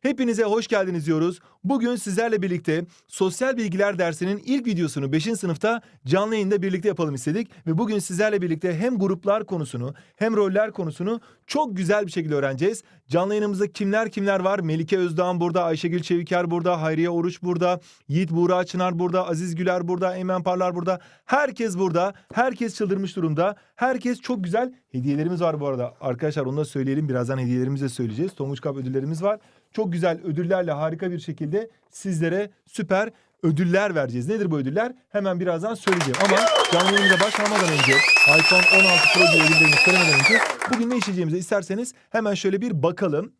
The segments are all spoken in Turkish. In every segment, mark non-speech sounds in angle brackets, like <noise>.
Hepinize hoş geldiniz diyoruz. Bugün sizlerle birlikte sosyal bilgiler dersinin ilk videosunu 5. sınıfta canlı yayında birlikte yapalım istedik. Ve bugün sizlerle birlikte hem gruplar konusunu hem roller konusunu çok güzel bir şekilde öğreneceğiz. Canlı yayınımızda kimler kimler var? Melike Özdağ burada, Ayşegül Çeviker burada, Hayriye Oruç burada, Yiğit Buğra Çınar burada, Aziz Güler burada, Eymen Parlar burada. Herkes burada. Herkes çıldırmış durumda. Herkes çok güzel. Hediyelerimiz var bu arada. Arkadaşlar onu da söyleyelim. Birazdan hediyelerimizi de söyleyeceğiz. Tonguç Kap ödüllerimiz var. Çok güzel ödüllerle harika bir şekilde sizlere süper ödüller vereceğiz. Nedir bu ödüller? Hemen birazdan söyleyeceğim. Ama canlı yayınımıza başlamadan önce iPhone 16 Pro diye ödüllerini söylemeden önce bugün ne işleyeceğimizi isterseniz hemen şöyle bir bakalım.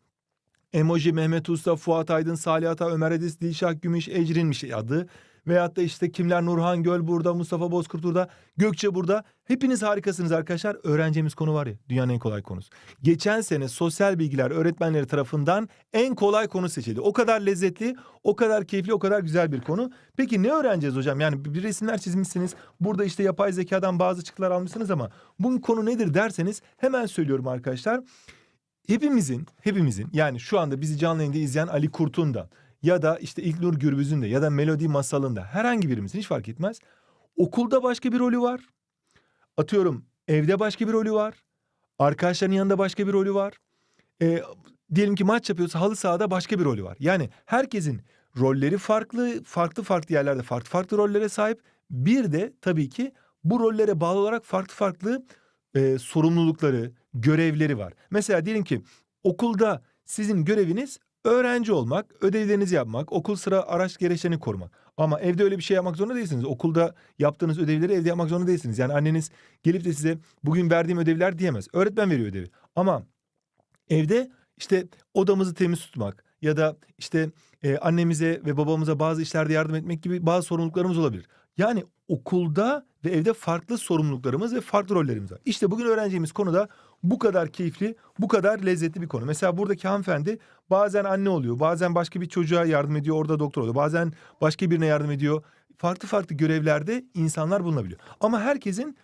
Emoji, Mehmet Usta, Fuat Aydın, Salih Ata, Ömer Edis, Dilşah Gümüş, Ecrin'miş adı. Veyahut da işte kimler Nurhan Göl burada, Mustafa Bozkurt burada, Gökçe burada. Hepiniz harikasınız arkadaşlar. Öğreneceğimiz konu var ya dünyanın en kolay konusu. Geçen sene sosyal bilgiler öğretmenleri tarafından en kolay konu seçildi. O kadar lezzetli, o kadar keyifli, o kadar güzel bir konu. Peki ne öğreneceğiz hocam? Yani bir resimler çizmişsiniz. Burada işte yapay zekadan bazı çıktılar almışsınız ama bunun konu nedir derseniz hemen söylüyorum arkadaşlar. Hepimizin, hepimizin yani şu anda bizi canlı yayında izleyen Ali Kurt'un da ya da işte İlknur Gürbüz'ün de ya da Melodi Masal'ın da herhangi birimizin hiç fark etmez. Okulda başka bir rolü var. Atıyorum evde başka bir rolü var. Arkadaşlarının yanında başka bir rolü var. Ee, diyelim ki maç yapıyorsa halı sahada başka bir rolü var. Yani herkesin rolleri farklı, farklı farklı yerlerde farklı farklı rollere sahip. Bir de tabii ki bu rollere bağlı olarak farklı farklı e, sorumlulukları, görevleri var. Mesela diyelim ki okulda sizin göreviniz öğrenci olmak, ödevlerinizi yapmak, okul sıra araç gereçlerini korumak. Ama evde öyle bir şey yapmak zorunda değilsiniz. Okulda yaptığınız ödevleri evde yapmak zorunda değilsiniz. Yani anneniz gelip de size bugün verdiğim ödevler diyemez. Öğretmen veriyor ödevi. Ama evde işte odamızı temiz tutmak ya da işte e, annemize ve babamıza bazı işlerde yardım etmek gibi bazı sorumluluklarımız olabilir. Yani okulda ve evde farklı sorumluluklarımız ve farklı rollerimiz var. İşte bugün öğreneceğimiz konu da bu kadar keyifli, bu kadar lezzetli bir konu. Mesela buradaki hanımefendi bazen anne oluyor, bazen başka bir çocuğa yardım ediyor, orada doktor oluyor. Bazen başka birine yardım ediyor. Farklı farklı görevlerde insanlar bulunabiliyor. Ama herkesin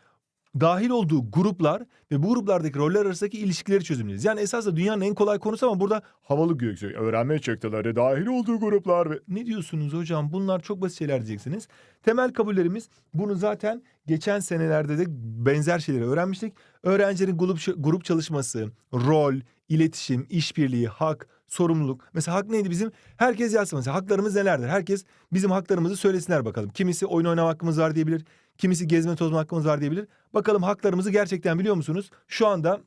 dahil olduğu gruplar ve bu gruplardaki roller arasındaki ilişkileri çözümleyeceğiz. Yani esasında dünyanın en kolay konusu ama burada havalı göksü öğrenme çıktıları dahil olduğu gruplar ve ne diyorsunuz hocam bunlar çok basit şeyler diyeceksiniz. Temel kabullerimiz bunu zaten geçen senelerde de benzer şeyleri öğrenmiştik. Öğrencilerin grup, grup çalışması, rol, iletişim, işbirliği, hak, sorumluluk. Mesela hak neydi bizim? Herkes yazsın mesela haklarımız nelerdir? Herkes bizim haklarımızı söylesinler bakalım. Kimisi oyun oynama hakkımız var diyebilir. Kimisi gezme tozma hakkımız var diyebilir. Bakalım haklarımızı gerçekten biliyor musunuz? Şu anda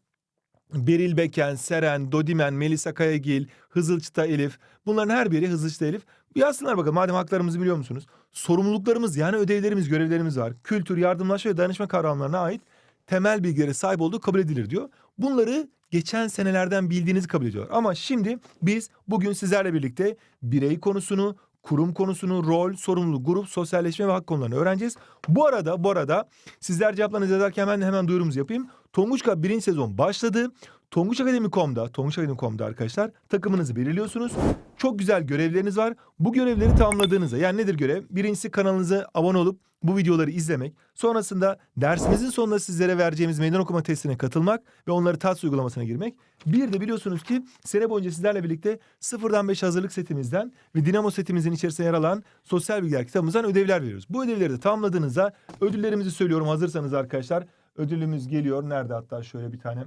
Beril Beken, Seren, Dodimen, Melisa Kayagil, Hızılçıta Elif. Bunların her biri Hızılçıta Elif. Yazsınlar bakalım madem haklarımızı biliyor musunuz? Sorumluluklarımız yani ödevlerimiz, görevlerimiz var. Kültür, yardımlaşma ve dayanışma kavramlarına ait temel bilgilere sahip olduğu kabul edilir diyor. Bunları geçen senelerden bildiğinizi kabul ediyor. Ama şimdi biz bugün sizlerle birlikte birey konusunu, kurum konusunu, rol, sorumluluk, grup, sosyalleşme ve hak konularını öğreneceğiz. Bu arada bu arada sizler cevaplarınızı yazarken hemen hemen duyurumuzu yapayım. Tonguç Cup birinci sezon başladı. Tonguç Akademi.com'da, Tonguç Akademi.com'da arkadaşlar takımınızı belirliyorsunuz. Çok güzel görevleriniz var. Bu görevleri tamamladığınızda yani nedir görev? Birincisi kanalınıza abone olup bu videoları izlemek. Sonrasında dersimizin sonunda sizlere vereceğimiz meydan okuma testine katılmak ve onları TATS uygulamasına girmek. Bir de biliyorsunuz ki sene boyunca sizlerle birlikte sıfırdan 5 hazırlık setimizden ve Dinamo setimizin içerisinde yer alan sosyal bilgiler kitabımızdan ödevler veriyoruz. Bu ödevleri de tamamladığınızda ödüllerimizi söylüyorum hazırsanız arkadaşlar. Ödülümüz geliyor. Nerede hatta şöyle bir tane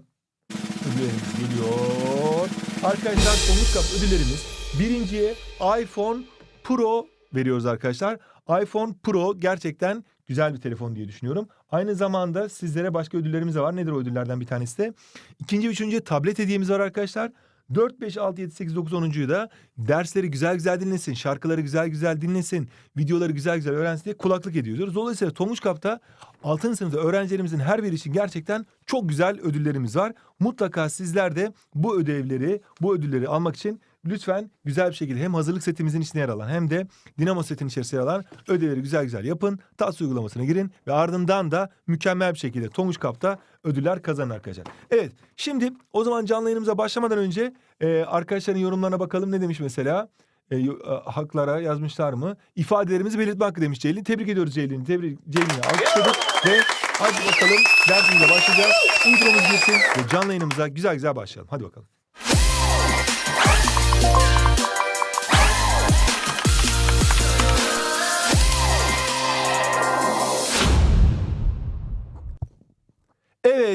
ödüllerimiz geliyor. Arkadaşlar Tonguç Cup ödüllerimiz birinciye iPhone Pro veriyoruz arkadaşlar. iPhone Pro gerçekten güzel bir telefon diye düşünüyorum. Aynı zamanda sizlere başka ödüllerimiz de var. Nedir o ödüllerden bir tanesi de? İkinci, üçüncü tablet hediyemiz var arkadaşlar. 4, 5, 6, 7, 8, 9, 10'uncuyu da dersleri güzel güzel dinlesin, şarkıları güzel güzel dinlesin, videoları güzel güzel öğrensin diye kulaklık ediyoruz. Dolayısıyla Tonguç Kap'ta 6. sınıfta öğrencilerimizin her biri için gerçekten çok güzel ödüllerimiz var. Mutlaka sizler de bu ödevleri, bu ödülleri almak için lütfen güzel bir şekilde hem hazırlık setimizin içine yer alan hem de Dinamo setin içerisinde yer alan ödevleri güzel güzel yapın. TAS uygulamasına girin ve ardından da mükemmel bir şekilde Tonguç Kap'ta ödüller kazanın arkadaşlar. Evet şimdi o zaman canlı yayınımıza başlamadan önce e, arkadaşların yorumlarına bakalım ne demiş mesela. E, e, haklara yazmışlar mı? İfadelerimizi belirtme hakkı demiş Ceylin. Tebrik ediyoruz Ceylin'i. Tebrik Ceylin'i alkışladık ve hadi bakalım dersimize başlayacağız. Intromuz girsin ve canlı yayınımıza güzel güzel başlayalım. Hadi bakalım.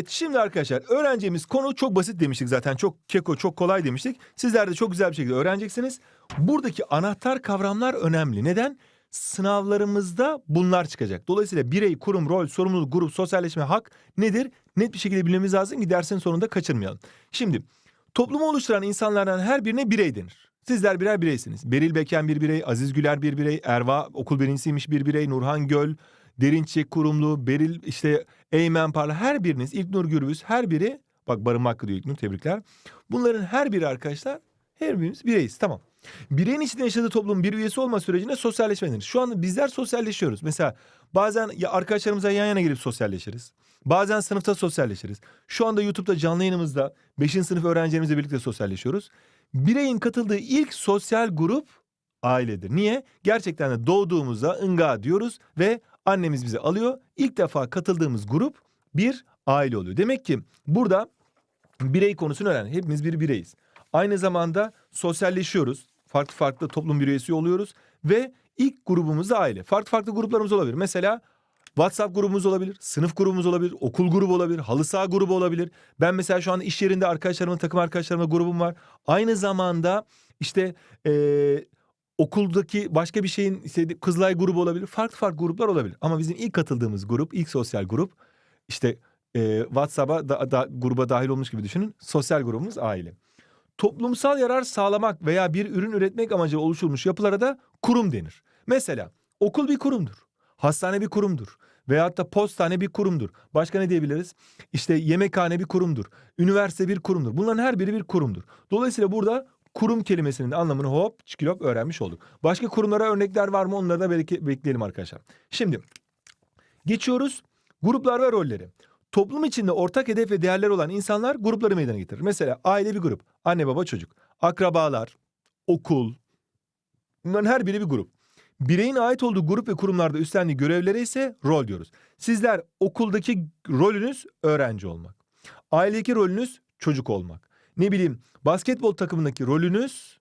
Evet şimdi arkadaşlar öğreneceğimiz konu çok basit demiştik zaten. Çok keko çok kolay demiştik. Sizler de çok güzel bir şekilde öğreneceksiniz. Buradaki anahtar kavramlar önemli. Neden? Sınavlarımızda bunlar çıkacak. Dolayısıyla birey, kurum, rol, sorumluluk, grup, sosyalleşme, hak nedir? Net bir şekilde bilmemiz lazım ki dersin sonunda kaçırmayalım. Şimdi toplumu oluşturan insanlardan her birine birey denir. Sizler birer bireysiniz. Beril Beken bir birey, Aziz Güler bir birey, Erva okul birincisiymiş bir birey, Nurhan Göl, Derinçek Kurumlu, Beril işte Eymen Parla her biriniz, İlknur Gürbüz her biri bak barınma hakkı diyor İlknur tebrikler. Bunların her biri arkadaşlar her birimiz bireyiz tamam. Bireyin içinde yaşadığı toplumun bir üyesi olma sürecinde sosyalleşme denir. Şu anda bizler sosyalleşiyoruz. Mesela bazen ya arkadaşlarımıza yan yana gelip sosyalleşiriz. Bazen sınıfta sosyalleşiriz. Şu anda YouTube'da canlı yayınımızda 5. sınıf öğrencilerimizle birlikte sosyalleşiyoruz. Bireyin katıldığı ilk sosyal grup ailedir. Niye? Gerçekten de doğduğumuzda ınga diyoruz ve annemiz bizi alıyor. İlk defa katıldığımız grup bir aile oluyor. Demek ki burada birey konusunu öğren. Hepimiz bir bireyiz. Aynı zamanda sosyalleşiyoruz. Farklı farklı toplum bir üyesi oluyoruz ve ilk grubumuz da aile. Farklı farklı gruplarımız olabilir. Mesela WhatsApp grubumuz olabilir, sınıf grubumuz olabilir, okul grubu olabilir, halı saha grubu olabilir. Ben mesela şu an iş yerinde arkadaşlarımın, takım arkadaşlarımla grubum var. Aynı zamanda işte eee, okuldaki başka bir şeyin işte Kızılay grubu olabilir. Farklı farklı gruplar olabilir. Ama bizim ilk katıldığımız grup, ilk sosyal grup işte eee WhatsApp'a da, da- gruba dahil olmuş gibi düşünün. Sosyal grubumuz aile. Toplumsal yarar sağlamak veya bir ürün üretmek amacıyla oluşturulmuş yapılara da kurum denir. Mesela okul bir kurumdur. Hastane bir kurumdur. Veyahut da postane bir kurumdur. Başka ne diyebiliriz? İşte yemekhane bir kurumdur. Üniversite bir kurumdur. Bunların her biri bir kurumdur. Dolayısıyla burada kurum kelimesinin anlamını hop çikilop öğrenmiş olduk. Başka kurumlara örnekler var mı onları da belki bekleyelim arkadaşlar. Şimdi geçiyoruz gruplar ve rolleri. Toplum içinde ortak hedef ve değerler olan insanlar grupları meydana getirir. Mesela aile bir grup. Anne baba çocuk. Akrabalar, okul. Bunların her biri bir grup. Bireyin ait olduğu grup ve kurumlarda üstlendiği görevlere ise rol diyoruz. Sizler okuldaki rolünüz öğrenci olmak. Ailedeki rolünüz çocuk olmak. Ne bileyim basketbol takımındaki rolünüz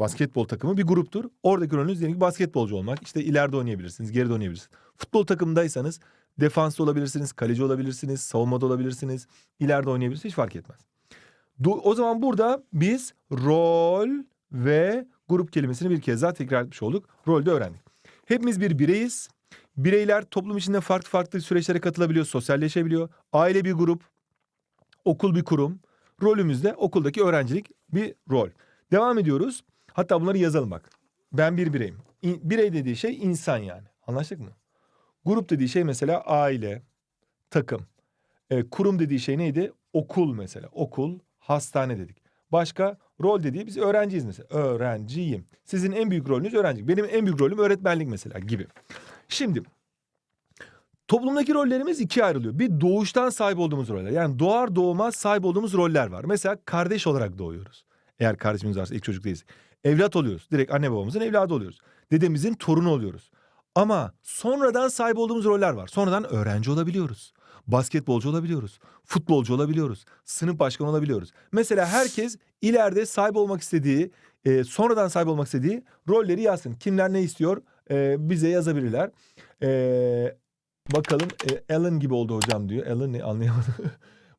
basketbol takımı bir gruptur. Oradaki rolünüz diyelim ki basketbolcu olmak. İşte ileride oynayabilirsiniz, geride oynayabilirsiniz. Futbol takımındaysanız defansta olabilirsiniz, kaleci olabilirsiniz, savunmada olabilirsiniz, ileride oynayabilirsiniz hiç fark etmez. O zaman burada biz rol ve grup kelimesini bir kez daha tekrar etmiş olduk. Rolde öğrendik. Hepimiz bir bireyiz. Bireyler toplum içinde farklı farklı süreçlere katılabiliyor, sosyalleşebiliyor. Aile bir grup, okul bir kurum. Rolümüz de okuldaki öğrencilik bir rol. Devam ediyoruz. Hatta bunları yazalım bak. Ben bir bireyim. Birey dediği şey insan yani. Anlaştık mı? Grup dediği şey mesela aile, takım. E, kurum dediği şey neydi? Okul mesela. Okul, hastane dedik. Başka rol dediği biz öğrenciyiz mesela. Öğrenciyim. Sizin en büyük rolünüz öğrencilik. Benim en büyük rolüm öğretmenlik mesela gibi. Şimdi toplumdaki rollerimiz ikiye ayrılıyor. Bir doğuştan sahip olduğumuz roller. Yani doğar doğmaz sahip olduğumuz roller var. Mesela kardeş olarak doğuyoruz. Eğer kardeşimiz varsa ilk çocuk değiliz. Evlat oluyoruz. Direkt anne babamızın evladı oluyoruz. Dedemizin torunu oluyoruz. Ama sonradan sahip olduğumuz roller var. Sonradan öğrenci olabiliyoruz. Basketbolcu olabiliyoruz. Futbolcu olabiliyoruz. Sınıf başkanı olabiliyoruz. Mesela herkes ileride sahip olmak istediği, e, sonradan sahip olmak istediği rolleri yazsın. Kimler ne istiyor e, bize yazabilirler. E, bakalım e, Alan gibi oldu hocam diyor. Alan ne anlayamadım. <laughs>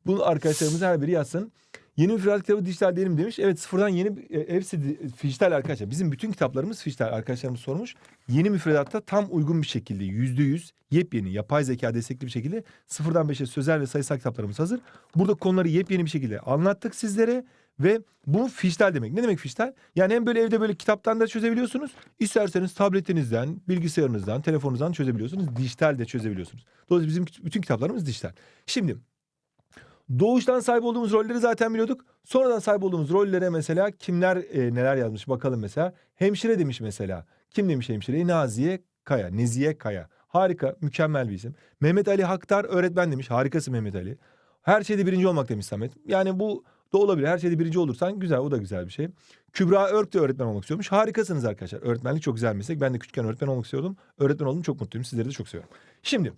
Bunu arkadaşlarımız her biri yazsın. Yeni müfredat kitabı dijital değil mi demiş. Evet sıfırdan yeni e, hepsi di- dijital arkadaşlar. Bizim bütün kitaplarımız dijital arkadaşlarımız sormuş. Yeni müfredatta tam uygun bir şekilde yüzde yüz yepyeni yapay zeka destekli bir şekilde sıfırdan beşe sözel ve sayısal kitaplarımız hazır. Burada konuları yepyeni bir şekilde anlattık sizlere ve bu fiştal demek. Ne demek fiştal? Yani hem böyle evde böyle kitaptan da çözebiliyorsunuz. İsterseniz tabletinizden, bilgisayarınızdan, telefonunuzdan çözebiliyorsunuz. Dijital de çözebiliyorsunuz. Dolayısıyla bizim bütün kitaplarımız dijital. Şimdi Doğuştan sahip olduğumuz rolleri zaten biliyorduk. Sonradan sahip olduğumuz rollere mesela kimler e, neler yazmış bakalım mesela. Hemşire demiş mesela. Kim demiş hemşire? Naziye Kaya, Nezihe Kaya. Harika, mükemmel bir isim. Mehmet Ali Haktar öğretmen demiş. Harikasın Mehmet Ali. Her şeyde birinci olmak demiş Samet. Yani bu da olabilir. Her şeyde birinci olursan güzel, o da güzel bir şey. Kübra Örk de öğretmen olmak istiyormuş. Harikasınız arkadaşlar. Öğretmenlik çok güzel meslek. Ben de küçükken öğretmen olmak istiyordum. Öğretmen oldum çok mutluyum. Sizleri de çok seviyorum. Şimdi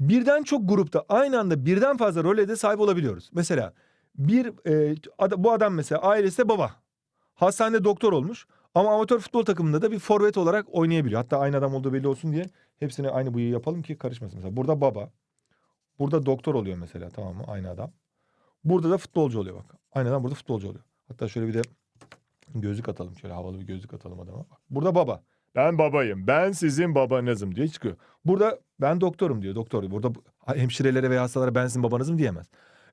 birden çok grupta aynı anda birden fazla role de sahip olabiliyoruz. Mesela bir e, ad- bu adam mesela ailesi de baba. Hastanede doktor olmuş ama amatör futbol takımında da bir forvet olarak oynayabiliyor. Hatta aynı adam olduğu belli olsun diye hepsini aynı bıyığı yapalım ki karışmasın. Mesela burada baba, Burada doktor oluyor mesela tamam mı? Aynı adam. Burada da futbolcu oluyor bak. Aynı adam burada futbolcu oluyor. Hatta şöyle bir de gözlük atalım. Şöyle havalı bir gözlük atalım adama. Bak, Burada baba. Ben babayım. Ben sizin babanızım diye çıkıyor. Burada ben doktorum diyor. Doktor. Burada bu- hemşirelere veya hastalara ben sizin babanızım diyemez.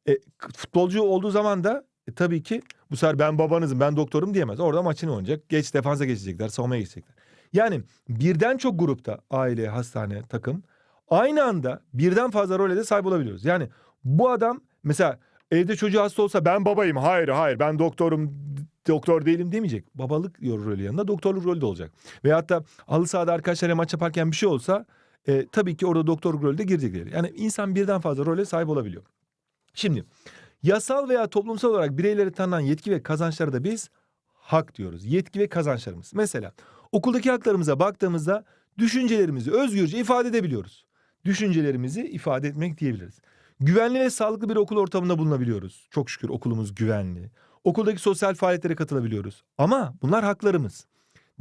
E, futbolcu olduğu zaman da e, tabii ki bu sefer ben babanızım, ben doktorum diyemez. Orada maçını oynayacak. Geç defansa geçecekler, savunmaya geçecekler. Yani birden çok grupta aile, hastane, takım aynı anda birden fazla role de sahip olabiliyoruz. Yani bu adam mesela evde çocuğu hasta olsa ben babayım. Hayır hayır ben doktorum doktor değilim demeyecek. Babalık rolü yanında doktorluk rolü de olacak. Veyahut da halı sahada arkadaşlarla maç yaparken bir şey olsa e, tabii ki orada doktorluk rolü de girecekler. Yani insan birden fazla role sahip olabiliyor. Şimdi yasal veya toplumsal olarak bireylere tanınan yetki ve kazançları da biz hak diyoruz. Yetki ve kazançlarımız. Mesela okuldaki haklarımıza baktığımızda düşüncelerimizi özgürce ifade edebiliyoruz. Düşüncelerimizi ifade etmek diyebiliriz. Güvenli ve sağlıklı bir okul ortamında bulunabiliyoruz. Çok şükür okulumuz güvenli. Okuldaki sosyal faaliyetlere katılabiliyoruz. Ama bunlar haklarımız.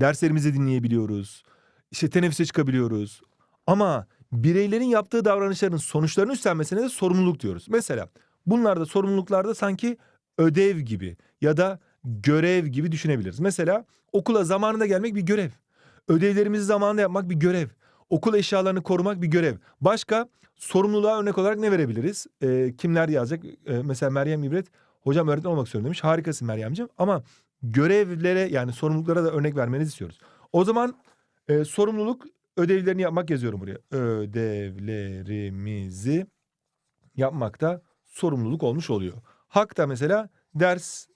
Derslerimizi dinleyebiliyoruz. İşte teneffüse çıkabiliyoruz. Ama bireylerin yaptığı davranışların sonuçlarını üstlenmesine de sorumluluk diyoruz. Mesela bunlarda sorumluluklarda sanki ödev gibi ya da görev gibi düşünebiliriz. Mesela okula zamanında gelmek bir görev. Ödevlerimizi zamanında yapmak bir görev. Okul eşyalarını korumak bir görev. Başka sorumluluğa örnek olarak ne verebiliriz? Ee, kimler yazacak? Ee, mesela Meryem İbret hocam öğretmen olmak istiyorum demiş. Harikasın Meryemciğim ama görevlere yani sorumluluklara da örnek vermenizi istiyoruz. O zaman e, sorumluluk ödevlerini yapmak yazıyorum buraya. Ödevlerimizi yapmakta sorumluluk olmuş oluyor. Hak da mesela ders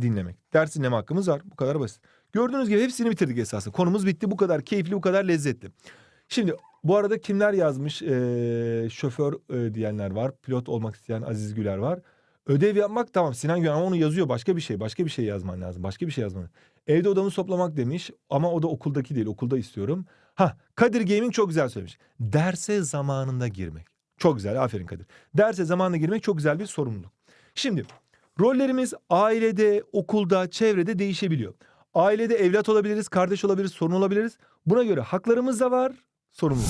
dinlemek. Ders dinleme hakkımız var. Bu kadar basit. Gördüğünüz gibi hepsini bitirdik esasında. Konumuz bitti. Bu kadar keyifli, bu kadar lezzetli. Şimdi bu arada kimler yazmış? Ee, şoför e, diyenler var. Pilot olmak isteyen Aziz Güler var. Ödev yapmak tamam Sinan Güven ama onu yazıyor başka bir şey. Başka bir şey yazman lazım. Başka bir şey yazman. Evde odamı toplamak demiş ama o da okuldaki değil. Okulda istiyorum. Ha Kadir Gaming çok güzel söylemiş. Derse zamanında girmek. Çok güzel aferin Kadir. Derse zamanında girmek çok güzel bir sorumluluk. Şimdi rollerimiz ailede, okulda, çevrede değişebiliyor. Ailede evlat olabiliriz, kardeş olabiliriz, sorun olabiliriz. Buna göre haklarımız da var, sorumluluk.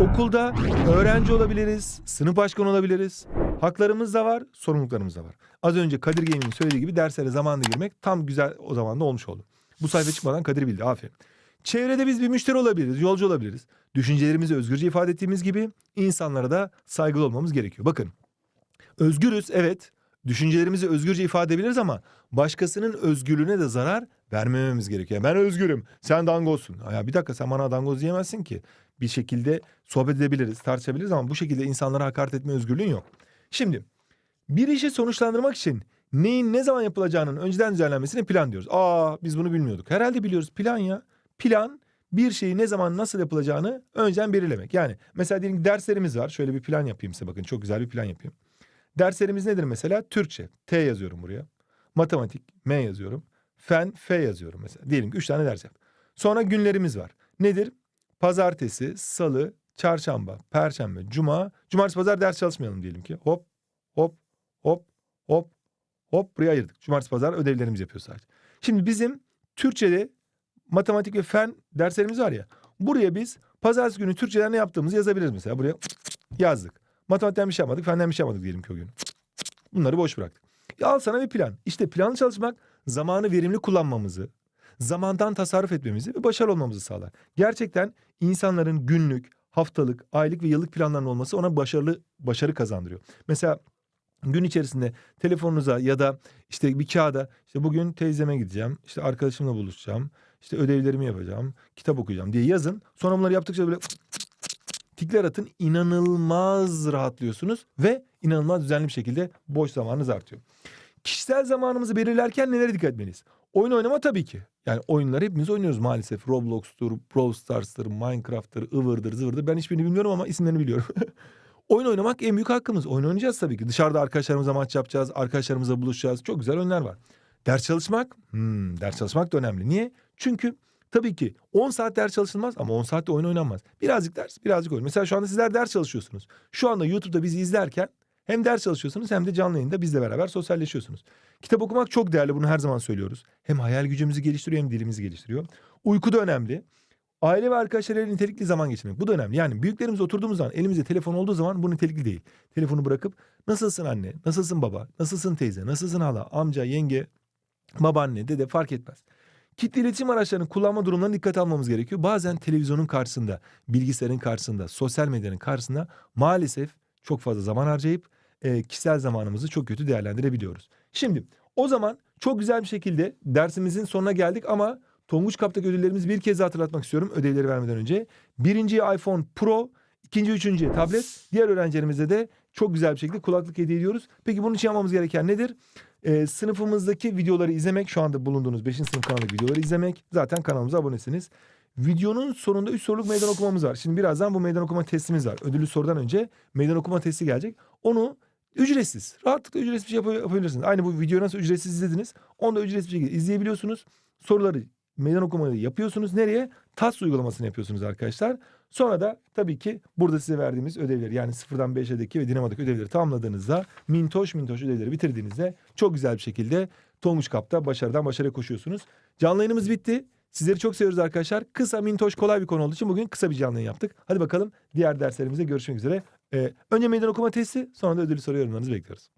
Okulda öğrenci olabiliriz, sınıf başkanı olabiliriz. Haklarımız da var, sorumluluklarımız da var. Az önce Kadir Gaming'in söylediği gibi derslere zamanında girmek tam güzel o zaman da olmuş oldu. Bu sayfa çıkmadan Kadir bildi, aferin. Çevrede biz bir müşteri olabiliriz, yolcu olabiliriz. Düşüncelerimizi özgürce ifade ettiğimiz gibi insanlara da saygılı olmamız gerekiyor. Bakın özgürüz evet. Düşüncelerimizi özgürce ifade edebiliriz ama başkasının özgürlüğüne de zarar vermememiz gerekiyor. Ben özgürüm. Sen dangozsun. Ya bir dakika sen bana dangoz diyemezsin ki. Bir şekilde sohbet edebiliriz, tartışabiliriz ama bu şekilde insanlara hakaret etme özgürlüğün yok. Şimdi bir işi sonuçlandırmak için neyin ne zaman yapılacağının önceden düzenlenmesine plan diyoruz. Aa biz bunu bilmiyorduk. Herhalde biliyoruz plan ya. Plan bir şeyi ne zaman nasıl yapılacağını önceden belirlemek. Yani mesela diyelim derslerimiz var. Şöyle bir plan yapayım size bakın çok güzel bir plan yapayım. Derslerimiz nedir mesela? Türkçe. T yazıyorum buraya. Matematik. M yazıyorum. Fen. F yazıyorum mesela. Diyelim ki üç tane ders yap. Sonra günlerimiz var. Nedir? Pazartesi, salı, çarşamba, perşembe, cuma. Cumartesi pazar ders çalışmayalım diyelim ki. Hop, hop, hop, hop, hop. Buraya ayırdık. Cumartesi pazar ödevlerimizi yapıyoruz sadece. Şimdi bizim Türkçe'de matematik ve fen derslerimiz var ya. Buraya biz pazartesi günü Türkçeden ne yaptığımızı yazabiliriz mesela. Buraya yazdık. Matematikten bir şey yapmadık, fenden bir şey yapmadık diyelim ki o gün. Bunları boş bıraktık. Ya al sana bir plan. İşte planlı çalışmak zamanı verimli kullanmamızı, zamandan tasarruf etmemizi ve başarılı olmamızı sağlar. Gerçekten insanların günlük, haftalık, aylık ve yıllık planlarının olması ona başarılı başarı kazandırıyor. Mesela gün içerisinde telefonunuza ya da işte bir kağıda işte bugün teyzeme gideceğim, işte arkadaşımla buluşacağım, işte ödevlerimi yapacağım, kitap okuyacağım diye yazın. Sonra bunları yaptıkça böyle tikler atın inanılmaz rahatlıyorsunuz ve inanılmaz düzenli bir şekilde boş zamanınız artıyor. Kişisel zamanımızı belirlerken nelere dikkat etmeliyiz? Oyun oynama tabii ki. Yani oyunları hepimiz oynuyoruz maalesef. Roblox'tur, Brawl Stars'tır, Minecraft'tır, ıvırdır, zıvırdır. Ben hiçbirini bilmiyorum ama isimlerini biliyorum. <laughs> Oyun oynamak en büyük hakkımız. Oyun oynayacağız tabii ki. Dışarıda arkadaşlarımıza maç yapacağız, arkadaşlarımızla buluşacağız. Çok güzel oyunlar var. Ders çalışmak, hmm, ders çalışmak da önemli. Niye? Çünkü tabii ki 10 saat ders çalışılmaz ama 10 saatte oyun oynanmaz. Birazcık ders, birazcık oyun. Mesela şu anda sizler ders çalışıyorsunuz. Şu anda YouTube'da bizi izlerken hem ders çalışıyorsunuz hem de canlı yayında bizle beraber sosyalleşiyorsunuz. Kitap okumak çok değerli bunu her zaman söylüyoruz. Hem hayal gücümüzü geliştiriyor hem dilimizi geliştiriyor. Uyku da önemli. Aile ve arkadaşlarıyla nitelikli zaman geçirmek. Bu da önemli. Yani büyüklerimiz oturduğumuz zaman elimizde telefon olduğu zaman bu nitelikli değil. Telefonu bırakıp nasılsın anne, nasılsın baba, nasılsın teyze, nasılsın hala, amca, yenge, babaanne, dede fark etmez. Kitle iletişim araçlarını kullanma durumlarına dikkat almamız gerekiyor. Bazen televizyonun karşısında, bilgisayarın karşısında, sosyal medyanın karşısında maalesef çok fazla zaman harcayıp e, kişisel zamanımızı çok kötü değerlendirebiliyoruz. Şimdi o zaman çok güzel bir şekilde dersimizin sonuna geldik ama Tonguç Kap'taki ödüllerimizi bir kez daha hatırlatmak istiyorum ödevleri vermeden önce. Birinciye iPhone Pro, ikinci, üçüncüye tablet. Diğer öğrencilerimize de çok güzel bir şekilde kulaklık hediye ediyoruz. Peki bunun için yapmamız gereken nedir? Ee, sınıfımızdaki videoları izlemek, şu anda bulunduğunuz 5. sınıf kanalındaki videoları izlemek. Zaten kanalımıza abonesiniz. Videonun sonunda 3 soruluk meydan okumamız var. Şimdi birazdan bu meydan okuma testimiz var. Ödüllü sorudan önce meydan okuma testi gelecek. Onu ücretsiz, rahatlıkla ücretsiz bir şey yap- yapabilirsiniz. Aynı bu videoyu nasıl ücretsiz izlediniz? Onu da ücretsiz bir şekilde izleyebiliyorsunuz. Soruları meydan okumayı yapıyorsunuz. Nereye? TAS uygulamasını yapıyorsunuz arkadaşlar. Sonra da tabii ki burada size verdiğimiz ödevleri yani sıfırdan 5'edeki ve dinamadaki ödevleri tamamladığınızda mintoş mintoş ödevleri bitirdiğinizde çok güzel bir şekilde Tonguç Kap'ta başarıdan başarıya koşuyorsunuz. Canlı yayınımız bitti. Sizleri çok seviyoruz arkadaşlar. Kısa mintoş kolay bir konu olduğu için bugün kısa bir canlı yayın yaptık. Hadi bakalım diğer derslerimizde görüşmek üzere. Ee, önce meydan okuma testi sonra da ödüllü soru yorumlarınızı bekliyoruz.